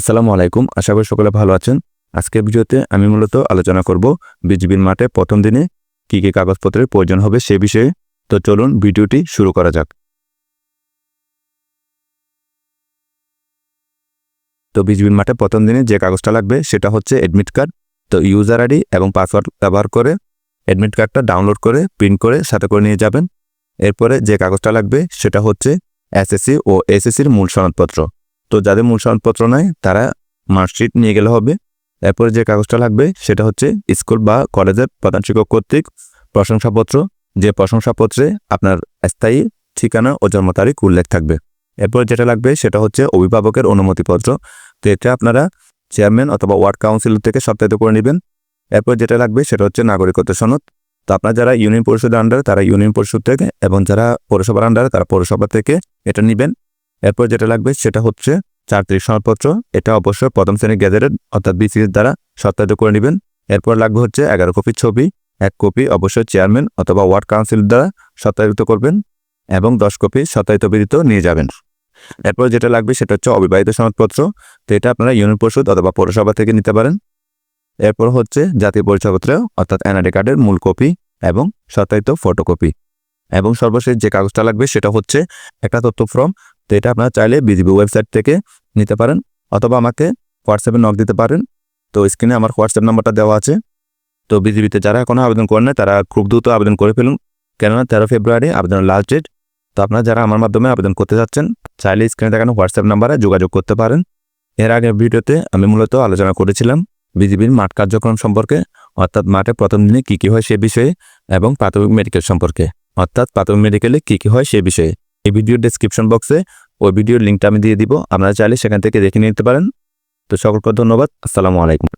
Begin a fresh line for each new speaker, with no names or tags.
আসসালামু আলাইকুম। আশা করি সকলে ভালো আছেন। আজকের ভিডিওতে আমি মূলত আলোচনা করব বিজিবির মাঠে প্রথম দিনে কী কী কাগজপত্রের প্রয়োজন হবে সে বিষয়ে। তো চলুন ভিডিওটি শুরু করা যাক। তো বিজিবির মাঠে প্রথম দিনে যে কাগজটা লাগবে সেটা হচ্ছে অ্যাডমিট কার্ড তো ইউজার আইডি এবং পাসওয়ার্ড ব্যবহার করে অ্যাডমিট কার্ডটা ডাউনলোড করে প্রিন্ট করে সাথে করে নিয়ে যাবেন। এরপরে যে কাগজটা লাগবে সেটা হচ্ছে এসএসসি ও এসএসসির মূল সনদপত্র। তো যাদের মূল সনদপত্র নাই, তারা মার্কশিট নিয়ে গেলে হবে। এরপরে যে কাগজটা লাগবে, সেটা হচ্ছে স্কুল বা কলেজের প্রধান শিক্ষক কর্তৃক প্রশংসাপত্র। যে প্রশংসাপত্রে আপনার স্থায়ী ঠিকানা ও জন্ম তারিখ উল্লেখ থাকবে। এরপর যেটা লাগবে, সেটা হচ্ছে অভিভাবকের অনুমতিপত্র। তো এটা আপনারা চেয়ারম্যান অথবা ওয়ার্ড কাউন্সিল থেকে সপ্তাহিত করে নেবেন। এরপর যেটা লাগবে, সেটা হচ্ছে নাগরিকত্ব সনদ। তো আপনার যারা ইউনিয়ন পরিষদের আন্ডারে তারা ইউনিয়ন পরিষদ থেকে এবং যারা পৌরসভার আন্ডারে তারা পৌরসভা থেকে এটা নেবেন। এরপর যেটা লাগবে, সেটা হচ্ছে চারত্রিশ সনদপত্র, এটা অবশ্যই প্রথম শ্রেণির গ্যাজেটেড, অর্থাৎ বিসিএস দ্বারা সত্যায়িত করে নেবেন। এরপর লাগবে হচ্ছে এগারো কপি ছবি, এক কপি অবশ্যই চেয়ারম্যান অথবা ওয়ার্ড কাউন্সিল দ্বারা সত্যায়িত করবেন এবং দশ কপি সত্যায়িত বিদিত নিয়ে যাবেন। এরপর যেটা লাগবে সেটা হচ্ছে অবিবাহিত সনদপত্র, তো এটা আপনারা ইউনিয়ন পরিষদ অথবা পৌরসভা থেকে নিতে পারেন। এরপর হচ্ছে জাতীয় পরিচয়পত্র, অর্থাৎ এনআইডি কার্ডের মূল কপি এবং সত্যায়িত ফটোকপি। এবং সর্বশেষ যে কাগজটা লাগবে সেটা হচ্ছে একটা তথ্য ফর্ম তো এটা আপনারা চাইলে বিজিবি ওয়েবসাইট থেকে নিতে পারেন অথবা আমাকে হোয়াটসঅ্যাপে নক দিতে পারেন। তো স্ক্রিনে আমার হোয়াটসঅ্যাপ নাম্বারটা দেওয়া আছে। তো বিজিবিতে যারা এখনও আবেদন করেন নাই, তারা খুব দ্রুত আবেদন করে ফেলুন। কেননা তেরো ফেব্রুয়ারি আবেদনের লাস্ট ডেট তো আপনারা যারা আমার মাধ্যমে আবেদন করতে যাচ্ছেন, চাইলে স্ক্রিনে দেখানো হোয়াটসঅ্যাপ নাম্বারে যোগাযোগ করতে পারেন। এর আগের ভিডিওতে আমি মূলত আলোচনা করেছিলাম বিজিবির মাঠ কার্যক্রম সম্পর্কে, অর্থাৎ মাঠে প্রথম দিনে কী কী হয় সে বিষয়ে এবং প্রাথমিক মেডিকেল সম্পর্কে। অর্থাৎ প্রাথমিক মেডিকেলে কী কী হয় সে বিষয়ে। এই ভিডিওর ডিসক্রিপশন বক্সে ওই ভিডিওর লিঙ্কটা আমি দিয়ে দিব। আপনারা চাইলে সেখান থেকে দেখে নিতে পারেন। তো সকলকে ধন্যবাদ। আসসালামু আলাইকুম।